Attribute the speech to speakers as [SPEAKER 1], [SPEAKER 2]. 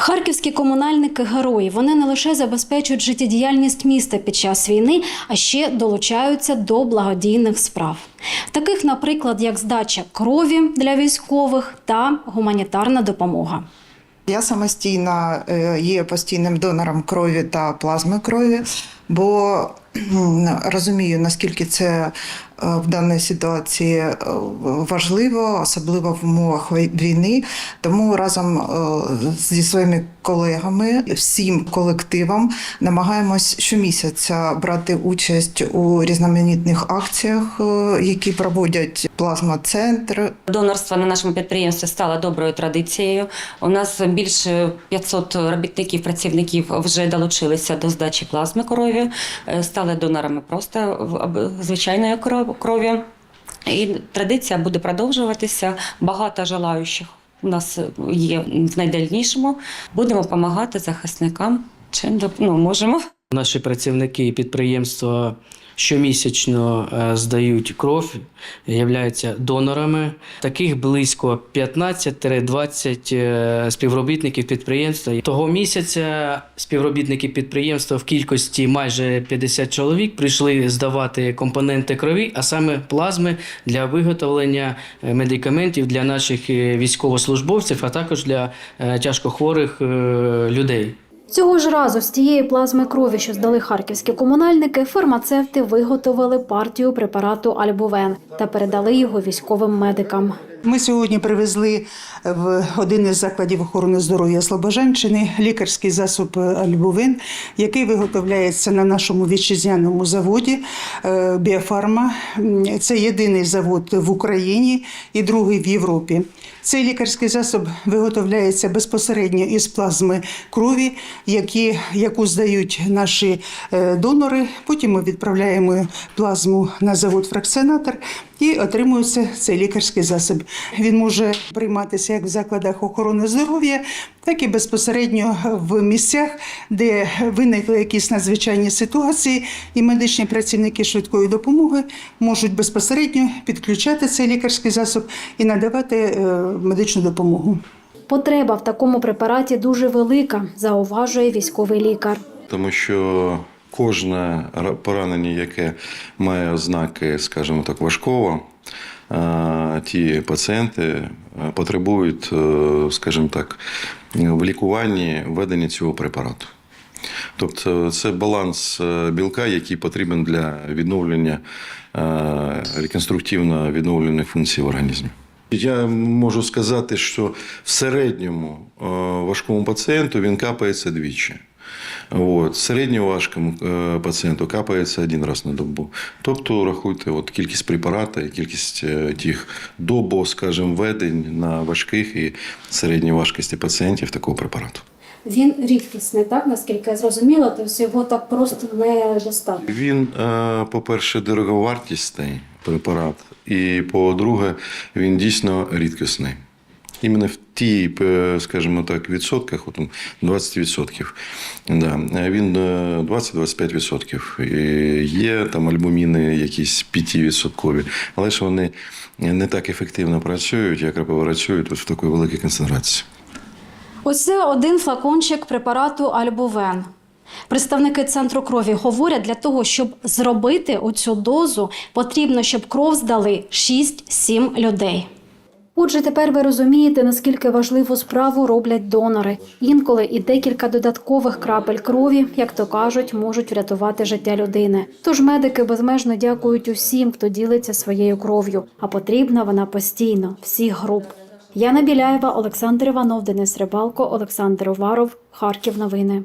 [SPEAKER 1] Харківські комунальники герої. Вони не лише забезпечують життєдіяльність міста під час війни, а ще долучаються до благодійних справ. Таких, наприклад, як здача крові для військових та гуманітарна допомога.
[SPEAKER 2] Я самостійно е, є постійним донором крові та плазми крові, бо розумію, наскільки це е, в даній ситуації е, важливо, особливо в умовах війни. Тому разом е, зі своїми колегами, всім колективом намагаємось щомісяця брати участь у різноманітних акціях, які проводять плазма-центр,
[SPEAKER 3] Донорство на нашому підприємстві стало доброю традицією. У нас більше 500 робітників, працівників вже долучилися до здачі плазми крові, е, стали донорами просто звичайної крові. І традиція буде продовжуватися. Багато желаючих у нас є в найдальнішому. Будемо допомагати захисникам, чим ну, можемо.
[SPEAKER 4] Наші працівники і підприємства щомісячно е, здають кров, являються донорами. Таких близько 15-20 е, співробітників підприємства. Того місяця співробітники підприємства в кількості майже 50 чоловік прийшли здавати компоненти крові, а саме плазми для виготовлення е, медикаментів для наших військовослужбовців, а також для тяжкохворих людей.
[SPEAKER 1] Цього ж разу з тієї плазми крові, що здали харківські комунальники, фармацевти виготовили партію препарату Альбувен та передали його військовим медикам.
[SPEAKER 5] Ми сьогодні привезли в один із закладів охорони здоров'я Слобожанщини лікарський засіб Альбувин, який виготовляється на нашому вітчизняному заводі е, Біофарма. Це єдиний завод в Україні і другий в Європі. Цей лікарський засіб виготовляється безпосередньо із плазми крові, які, яку здають наші е, донори. Потім ми відправляємо плазму на завод Фракціонатор і отримується цей лікарський засіб. Він може прийматися як в закладах охорони здоров'я, так і безпосередньо в місцях, де виникли якісь надзвичайні ситуації, і медичні працівники швидкої допомоги можуть безпосередньо підключати цей лікарський засіб і надавати е, медичну допомогу.
[SPEAKER 1] Потреба в такому препараті дуже велика, зауважує військовий лікар.
[SPEAKER 6] тому що кожне поранення, яке має ознаки, скажімо так, важкого, е, ті пацієнти е, потребують, е, скажімо так, в лікуванні введення цього препарату. Тобто це баланс е, білка, який потрібен для відновлення е, реконструктивно відновлення функцій в організмі. Я можу сказати, що в середньому е, важкому пацієнту він капається двічі. От, середньоважкому е, пацієнту капається один раз на добу. Тобто рахуйте от, кількість препарату і кількість е, тих добо, скажімо, введень на важких і середній важкості пацієнтів такого препарату.
[SPEAKER 1] Він рідкісний, так наскільки я зрозуміла, тобто його так просто не достати.
[SPEAKER 6] Він, е, по-перше, дороговартісний препарат, і по-друге, він дійсно рідкісний. Іменно в тій, е, скажімо так, відсотках, от, 20%. Да, він е, 20-25%. І Є там альбуміни якісь 5%, але ж вони не так ефективно працюють, як працюють в такій великій концентрації.
[SPEAKER 1] Ось це один флакончик препарату Альбувен. Представники центру крові говорять, для того, щоб зробити оцю дозу, потрібно, щоб кров здали 6-7 людей. Отже, тепер ви розумієте, наскільки важливу справу роблять донори. Інколи і декілька додаткових крапель крові, як то кажуть, можуть врятувати життя людини. Тож медики безмежно дякують усім, хто ділиться своєю кров'ю, а потрібна вона постійно, всіх груп. Яна Біляєва, Олександр Іванов, Денис Рибалко, Олександр Уваров, Харків. Новини.